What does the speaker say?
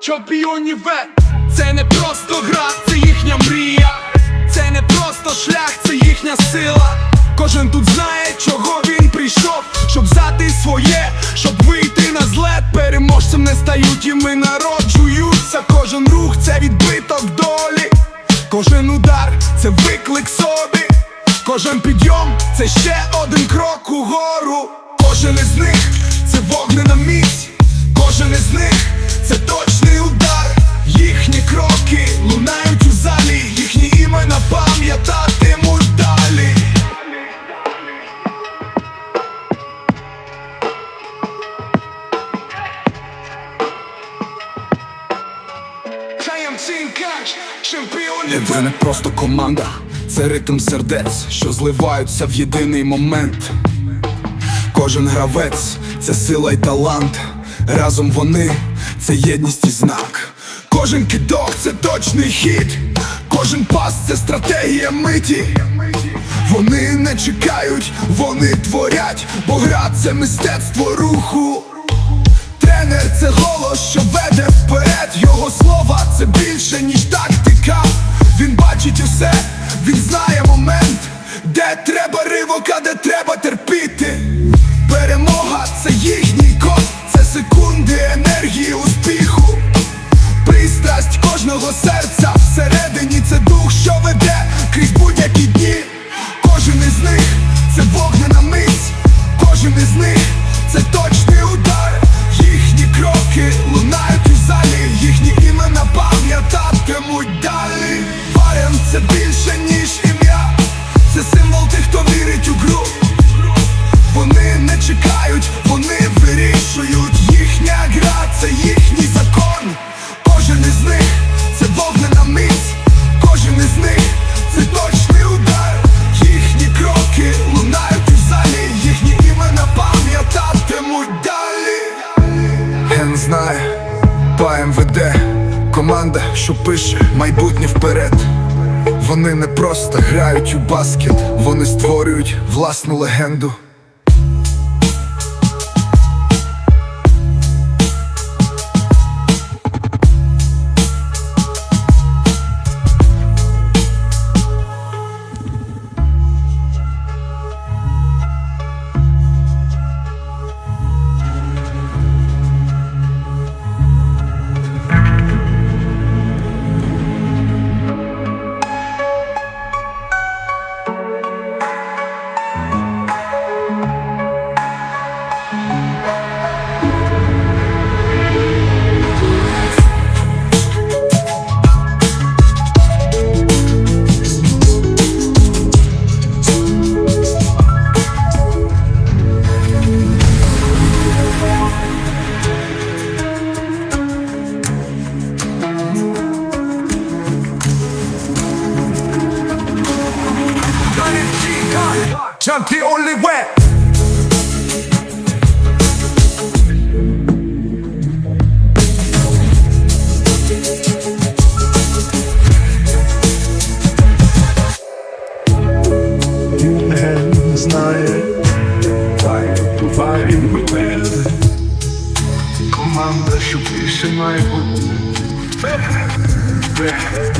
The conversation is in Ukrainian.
чемпіонів вет Це не просто гра, це їхня мрія. Це не просто шлях, це їхня сила. Кожен тут знає, чого він прийшов, щоб взяти своє, щоб вийти на злет. Переможцем не стають, і ми народжуються. Кожен рух це відбиток долі, кожен удар це виклик собі, кожен підйом це ще один крок угору. Кожен із них це вогнена міць, їхні пам'ятатимуть далі. Ви не просто команда, це ритм сердець, що зливаються в єдиний момент. Кожен гравець це сила й талант. Разом вони це єдність і знак. Кожен кидок це точний хід, кожен пас це стратегія миті. Вони не чекають, вони творять, бо гра це мистецтво руху. Тренер це голос, що веде вперед. Його слова це більше, ніж тактика. Він бачить усе, він знає момент, де треба ривок, а де треба терпіти. Перемога це їхній код, це секунди енергії успіху. Пристрасть кожного серця це їхній закон. Кожен із них це вогнена мить, кожен із них це точний удар. Їхні кроки лунають у залі, їхні імена пам'ятатимуть далі. Ген знає, ПАМ веде команда, що пише майбутнє вперед. Вони не просто грають у баскет, вони створюють власну легенду. Jump the only way. Ген знає, буває вперед. Команда, що більше майбутнє. Вперед.